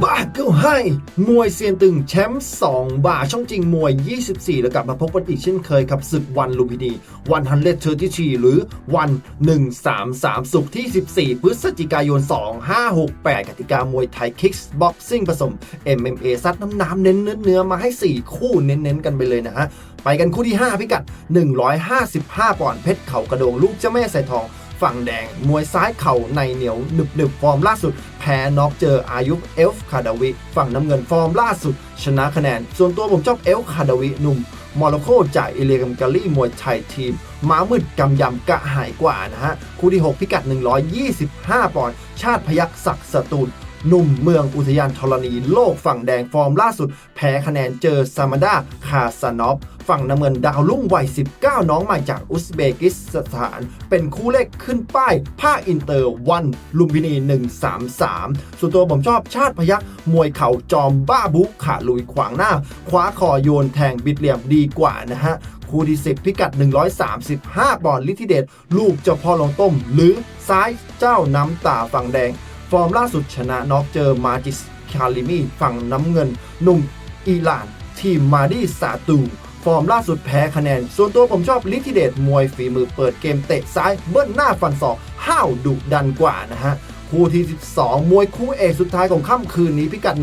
บ้าก็ให้มวยเซียนตึงแชมป์2บาช่องจริงมวย 24 แล้วกลับมาพบกันอีกเช่นเคยกับศึกวันลุมพินีวันฮันเลตเทอร์ที่หรือวัน 133 สุกที่ 14 พฤศจิกายน 2568 กติกามวยไทยคิกส์บ็อกซิ่งผสม MMA ซัดน้ำน้ำเน้นเนื้อเนื้อมาให้ 4 คู่เน้นๆกันไปเลยนะฮะ ไปกันคู่ที่ 5 พิกัด 155 ปอนด์เพชรเข่ากระโดงลูกเจ้าแม่ใส่ทอง ฝั่งแดง มวยซ้ายเข่าในเหนียวหนึบหนึบฟอร์มล่าสุด แพ้น็อกเจออายุเอลฟ์คาดาวิ ฝั่งน้ำเงินฟอร์มล่าสุด ชนะคะแนน ส่วนตัวผมชอบเอลฟ์คาดาวิหนุ่มมอร็อกโกจากอิเลียกัมกาลีมวยไทยทีม ม้ามืดกำยำกะหายกว่านะฮะ คู่ที่ 6 พิกัด 125 ปอนด์ชาติพยักศักดิ์สตูล หนุ่มเมืองอุทยานธรณีโลกฝั่งแดงฟอร์มล่าสุด แพ้คะแนนเจอซามาดาคาซานอฟฝั่งน้ำเงินดาวรุ่งวัย 19 น้องใหม่จากอุซเบกิสถาน เป็นคู่เลขขึ้นป้ายภาอินเตอร์วันลุมพินี 133 ส่วนตัวผมชอบชาติพยักมวยเข่าจอมบ้าบุกขาลุยขวางหน้า คว้าคอโยนแทงบิดเหลี่ยมดีกว่านะฮะคู่ที่ 10 พิกัด 135ปอนด์ลิทิเดชลูกเจ้าพ่อลงต้ม หรือซ้ายเจ้าน้ำตาฝั่งแดง ฟอร์มล่าสุดชนะน็อกเจอมาจิสคาลิมีฝั่งน้ำเงินหนุ่มอิหร่านทีมมาดีซาตูฟอร์มล่าสุดแพ้คะแนน ส่วนตัวผมชอบลิทิเดชมวยฝีมือเปิดเกมเตะซ้ายเบิ้ลหน้าฟันศอกห้าวดุดันกว่านะฮะ คู่ที่ 12 มวยคู่เอกสุดท้ายของค่ำคืนนี้พิกัด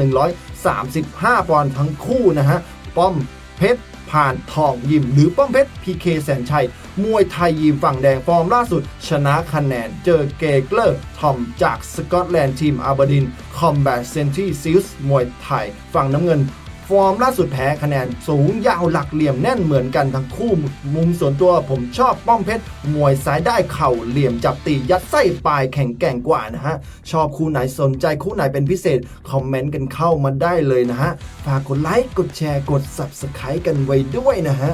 135 ปอนด์ทั้งคู่นะฮะ ป้อมเพชร ผ่านทองยิม หรือป้อมเพชรพีเคแสนชัย มวยไทยยิมฝั่งแดงฟอร์มล่าสุด ชนะคะแนนเจอเกเกอร์ทอมจากสกอตแลนด์ทีมอาบดินคอมแบทเซนที่ซิลส์มวยไทย ฝั่งน้ำเงิน ฟอร์มล่าสุดแพ้คะแนนสูงยาวหลักเหลี่ยมแน่นเหมือนกันทั้งคู่ มุมส่วนตัวผมชอบป้อมเพชรมวยซ้ายได้เข่าเหลี่ยมจับตียัดไส้ปลายแข็งแกร่งกว่านะฮะ ชอบคู่ไหนสนใจคู่ไหนเป็นพิเศษ คอมเมนต์กันเข้ามาได้เลยนะฮะ ฝากกดไลค์กดแชร์กด Subscribe กันไว้ด้วยนะฮะ